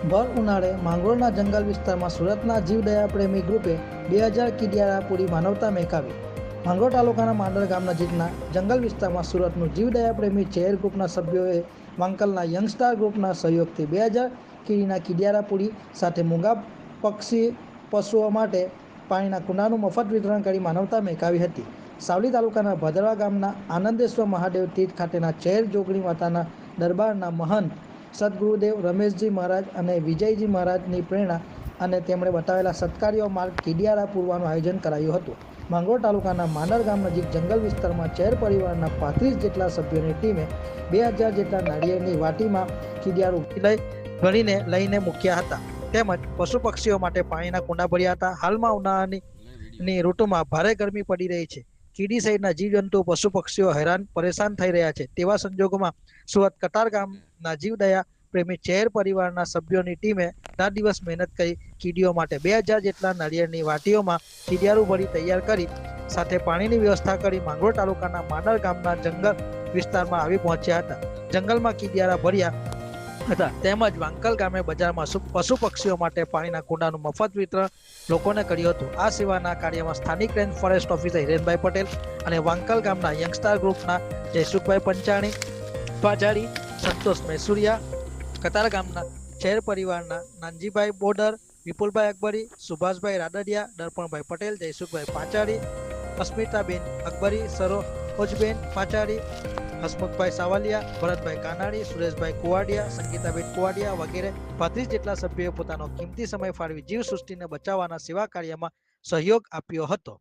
ભર ઉનાળે માંગરોળના જંગલ વિસ્તારમાં સુરતના જીવદયા પ્રેમી ગ્રુપે બે હજાર કિડિયારા પૂરી માનવતા મહેકાવી માંગરોળ તાલુકાના માંડળ ગામ નજીકના જંગલ વિસ્તારમાં સુરતનું જીવદયા પ્રેમી ચેર ગ્રુપના સભ્યોએ વાંકલના યંગસ્ટાર ગ્રુપના સહયોગથી બે હજાર કીડીના કિડિયારા પૂરી સાથે મૂંગા પક્ષી પશુઓ માટે પાણીના કુંડાનું મફત વિતરણ કરી માનવતા મહેકાવી હતી. સાવલી તાલુકાના ભદરવા ગામના આનંદેશ્વર મહાદેવ તીર્થ ખાતેના ચેર જોગણી માતાના દરબારના મહંત સદગુરુદેવ રમેશજી મહારાજ અને વિજયજી મહારાજની પ્રેરણા અને તેમણે બતાવેલા સત્કાર્યો માર્ગ કીડિયારા પૂરવાનું આયોજન કરાયું હતું. માંગરોળ તાલુકાના માંડર ગામ નજીક જંગલ વિસ્તારમાં ચેર પરિવારના પાંત્રીસ જેટલા સભ્યોની ટીમે બે હજાર જેટલા નાળિયેરની વાટીમાં કીડિયારું લઈ, ગણીને લઈને મૂક્યા હતા. તેમજ પશુ પક્ષીઓ માટે પાણીના કુંડા ભર્યા હતા. હાલમાં ઉનાળાની ઋતુમાં ભારે ગરમી પડી રહી છે. કીડી સહિતના જીવજંતુ, પશુ પક્ષીઓ હેરાન, પરેશાન થઈ રહ્યા છે. તેવા સંજોગોમાં સુરત કતાર ગામના જીવદયા પ્રેમી ચેર પરિવારના સભ્યોની ટીમે ચાર દિવસ મહેનત કરી કીડીઓ માટે બે હજાર જેટલા નાળિયેરની વાટીઓમાં કીડિયારું ભરી તૈયાર કરી સાથે પાણીની વ્યવસ્થા કરી માંગરોળ તાલુકાના માનર ગામના જંગલ વિસ્તારમાં આવી પહોંચ્યા હતા. જંગલમાં કીડિયારા ભર્યા હતા. તેમજ વાંકલ ગામે બજારમાં પશુ પક્ષીઓ માટે પાણીના કુંડાનું મફત વિતરણ લોકોને કર્યું હતું. આ સેવાના કાર્યમાં સ્થાનિક range forest officer Hirenbhai Patel અને વાંકલ ગામના યંગસ્ટાર ગ્રુપના જયસુખભાઈ પંચાણી પાજાડી સંતોષ મૈસુરિયા, કતાર ગામના ચેર પરિવારના નાનજીભાઈ બોર્ડર વિપુલભાઈ અકબરી, સુભાષભાઈ રાદડિયા, દર્પણભાઈ પટેલ, જયસુખભાઈ પાચાડી અસ્મિતાબેન અકબરી સરોજબેન પાચારી હસમુખભાઈ સાવલિયા, ભરતભાઈ કાનાણી સુરેશભાઈ કુવાડિયા, સંગીતાબેન કુવાડિયા વગેરે પાંત્રીસ જેટલા સભ્યોએ પોતાનો કિંમતી સમય ફાળવી જીવ સૃષ્ટિને બચાવવાના સેવા કાર્યમાં સહયોગ આપ્યો હતો.